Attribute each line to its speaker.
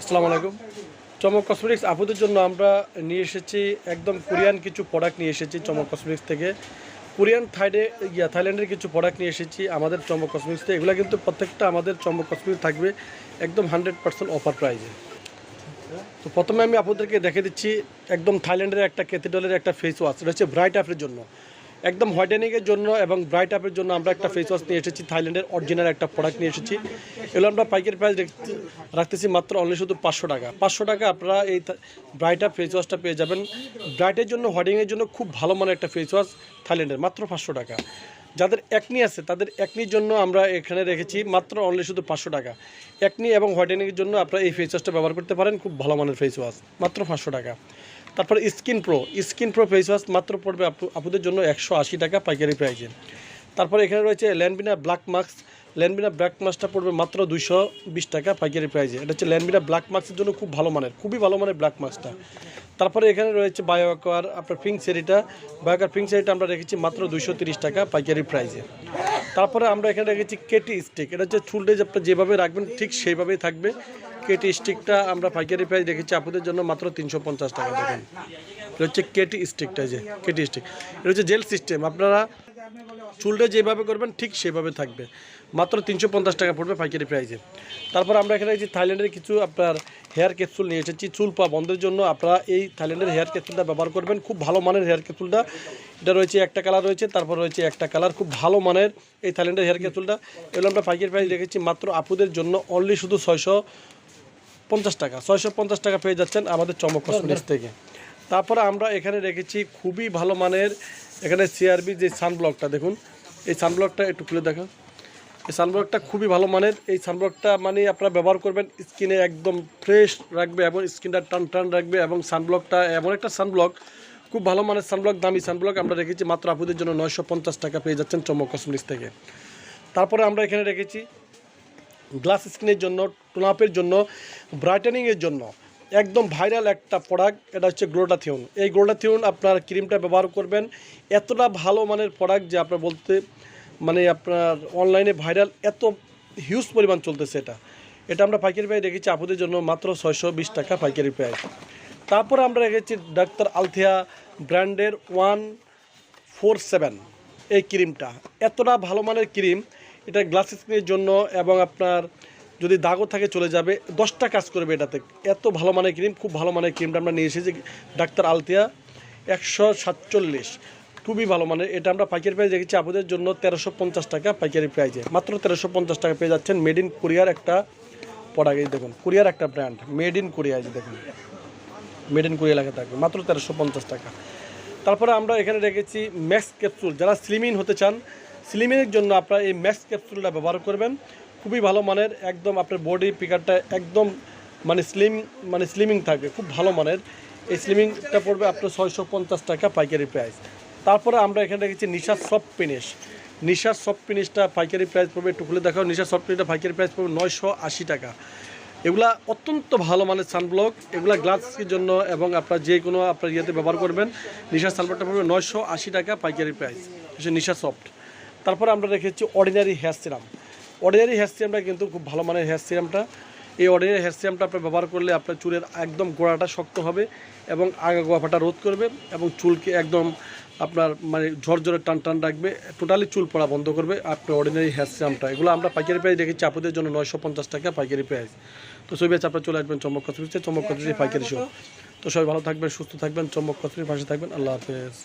Speaker 1: আসসালামু আলাইকুম। চমক কসমেটিক্স আপুদের জন্য আমরা নিয়ে এসেছি একদম কোরিয়ান কিছু প্রোডাক্ট নিয়ে এসেছি চমক কসমেটিক্স থেকে। কোরিয়ান থাইডে ইয়া থাইল্যান্ডের কিছু প্রোডাক্ট নিয়ে এসেছি আমাদের চমক কসমেটিক্স থেকে। এগুলো কিন্তু প্রত্যেকটা আমাদের চমক কসমেটিক্স থাকবে একদম হান্ড্রেড পার্সেন্ট অফার প্রাইজে তো প্রথমে আমি আপনাদেরকে দেখে দিচ্ছি, একদম থাইল্যান্ডের একটা ক্যাথিড্রালের একটা ফেস ওয়াশ হচ্ছে ব্রাইট আপের জন্য। একদম হোয়াইটেনিংয়ের জন্য এবং ব্রাইট আপের জন্য আমরা একটা ফেস ওয়াশ নিয়ে এসেছি, থাইল্যান্ডের অরিজিনাল একটা প্রোডাক্ট নিয়ে এসেছি। এগুলো আমরা পাইকারি প্রাইস রাখতেছি মাত্র অনলি শুধু পাঁচশো টাকা। পাঁচশো টাকা আপনারা এই ব্রাইট আপ ফেস ওয়াশটা পেয়ে যাবেন। ব্রাইটের জন্য, হোয়াইটেনিংয়ের জন্য খুব ভালো মানের একটা ফেস ওয়াশ থাইল্যান্ডের, মাত্র পাঁচশো টাকা। যাদের একনি আছে, তাদের একনির জন্য আমরা এখানে রেখেছি মাত্র অনলি শুধু পাঁচশো টাকা। একনি এবং হোয়াইটেনিংয়ের জন্য আপনারা এই ফেস ওয়াশটা ব্যবহার করতে পারেন, খুব ভালো মানের ফেস ওয়াশ মাত্র পাঁচশো টাকা। তারপরে skin pro. Skin pro face wash মাত্র পড়বে আপু আপুদের জন্য একশো আশি টাকা পাইকারি প্রাইজে তারপরে এখানে রয়েছে Lanbena black mask Lanbena black মাস্কটা পড়বে মাত্র দুইশো বিশ টাকা পাইকারি প্রাইজে এটা হচ্ছে ল্যান্ডবিনা ব্ল্যাক মাস্কের জন্য খুব ভালো মানের, খুবই ভালো মানের ব্ল্যাক মাস্কটা তারপরে এখানে রয়েছে বায়োকার আপনার পিঙ্ক সেরিটা বায়োকার পিঙ্ক সেরিটা আমরা রেখেছি মাত্র তিরিশ টাকা পাইকারি প্রাইজে তারপরে আমরা এখানে রেখেছি কেটি স্টিক এটা হচ্ছে চুলটে আপনার যেভাবে রাখবেন ঠিক সেইভাবেই থাকবে। কেটি স্টিকটা আমরা পাইকারি প্রাইস রেখেছি আপনাদের জন্য মাত্র তিনশো পঞ্চাশ টাকা, দেখেন। এটা হচ্ছে কেটি স্টিকটা যে, কেটি স্টিক। এটা হচ্ছে জেল সিস্টেম, আপনারা চুলটা যেভাবে করবেন, ঠিক সেভাবে থাকবে। মাত্র তিনশো পঞ্চাশ টাকা পড়বে পাইকারি প্রাইসে। তারপর আমরা এখানে যে থাইল্যান্ডের কিছু আপনার হেয়ার ক্যাপসুল নিয়ে এসেছি, চুল পা বন্ধের জন্য আপনারা এই থাইল্যান্ডের হেয়ার ক্যাপসুলটা ব্যবহার করবেন। খুব ভালো মানের হেয়ার ক্যাপসুলটা, এটা রয়েছে একটা কালার রয়েছে, তারপর রয়েছে একটা কালার, খুব ভালো মানের এই থাইল্যান্ডের হেয়ার ক্যাপসুলটা। এগুলো আমরা পাইকারি প্রাইস রেখেছি মাত্র আপুদের জন্য, অনলি শুধু ছয়শো পঞ্চাশ টাকা ছয়শো পঞ্চাশ টাকা পেয়ে যাচ্ছেন আমাদের চমক কসমেটিক্স থেকে। তারপরে আমরা এখানে রেখেছি খুবই ভালো মানের এখানে সিআরবি যে সানব্লকটা দেখুন এই সানব্লকটা একটু খুলে দেখা এই সানব্লকটা খুবই ভালো মানের এই সানব্লকটা মানে আপনারা ব্যবহার করবেন স্কিনে একদম ফ্রেশ রাখবে এবং স্কিনটা টান টান রাখবে এবং সানব্লকটা এমন একটা সানব্লক খুব ভালো মানের সানব্লক দামি সানব্লক আমরা রেখেছি মাত্র আপুদের জন্য নয়শো পঞ্চাশ টাকা পেয়ে যাচ্ছেন চমক কসমেটিক্স থেকে। তারপরে আমরা এখানে রেখেছি গ্লাস স্কিনের জন্য, টোনাপের জন্য, ব্রাইটেনিংয়ের জন্য। একদম ভাইরাল একটা প্রোডাক্ট, এটা হচ্ছে গ্লোটাথিউন এই গ্লোটাথিউন আপনার ক্রিমটা ব্যবহার করবেন। এতটা ভালো মানের প্রোডাক্ট যে আপনার বলতে মানে আপনার অনলাইনে ভাইরাল এত হিউজ পরিমাণ চলতেছে এটা। এটা আমরা পাইকারি প্রায় রেখেছি আপুদের জন্য মাত্র ছয়শো বিশ টাকা পাইকারি প্রাইস তারপরে আমরা রেখেছি ডাক্তার আলথিয়া ব্র্যান্ডের ওয়ান ফোর সেভেন এই ক্রিমটা। এতটা ভালো মানের ক্রিম এটা গ্লাস স্কিনের জন্য এবং আপনার যদি দাগও থাকে চলে যাবে, দশটা কাজ করবে এটাতে। এত ভালো মানের ক্রিম খুব ভালো মানের ক্রিমটা আমরা নিয়ে এসেছি, ডাক্তার আলতিয়া, একশো সাতচল্লিশ। খুবই ভালো মানের, এটা আমরা পাইকারি প্রাইস রেখেছি আপনাদের জন্য তেরোশো পঞ্চাশ টাকা পাইকারি প্রাইজে মাত্র তেরোশো পঞ্চাশ টাকা পেয়ে যাচ্ছেন মেড ইন কোরিয়ার একটা প্রোডাক্ট দেখুন কোরিয়ার একটা ব্র্যান্ড মেড ইন কোরিয়া দেখুন। মেড ইন কোরিয়া লেখা থাকবে, মাত্র তেরোশো পঞ্চাশ টাকা। তারপরে আমরা এখানে রেখেছি ম্যাক্স ক্যাপসুল যারা স্লিমিন হতে চান স্লিমিনের জন্য আপনারা এই ম্যাক্স ক্যাপসুলটা ব্যবহার করবেন। খুবই ভালো মানের, একদম আপনার বডি পিকারটা একদম মানে স্লিম মানে স্লিমিং থাকবে খুব ভালো মানের। এই স্লিমিংটা পড়বে আপনার ছয়শো পঞ্চাশ টাকা পাইকারি প্রাইস তারপরে আমরা এখানে রেখেছি নিশার সফট ফিনিশ নিশার সফট ফিনিশটা পাইকারি প্রাইস পড়বে, একটু খুলে দেখাও, নিশার সফট ফিনিশটা পাইকারি প্রাইস পড়বে নয়শো আশি টাকা। এগুলা অত্যন্ত ভালো মানের সানব্লক এগুলা গ্লাসের জন্য এবং আপনার যে কোনো আপনার ইয়েতে ব্যবহার করবেন নিশা সানব্লকটা পড়বে নয়শো আশি টাকা পাইকারি প্রাইস নিশা সফট তারপরে আমরা রেখেছি ordinary hair serum ordinary hair সিরামটা কিন্তু খুব ভালো মানের হেয়ার সিরামটা এই অর্ডিনারি হেয়ার সিরামটা আপনি ব্যবহার করলে আপনার চুলের একদম গোড়াটা শক্ত হবে এবং আগা গোয়া ফাটা রোধ করবে এবং চুলকে একদম আপনার মানে ঝরঝরে টান টান রাখবে টোটালি চুল পড়া বন্ধ করবে আপনার অর্ডিনারি হেয়ার সিরামটা এগুলো আমরা পাইকারি প্রাইস রেখেছি আপনাদের জন্য নয়শো পঞ্চাশ টাকা পাইকারি প্রাইস। তো সবই আছে আপনার চলে আসবেন চমক কচুরিতে চমক কচুরি পাইকারি শো তো সবাই ভালো থাকবেন, সুস্থ থাকবেন চমক কচুরির পাশে থাকবেন। আল্লাহ হাফেজ।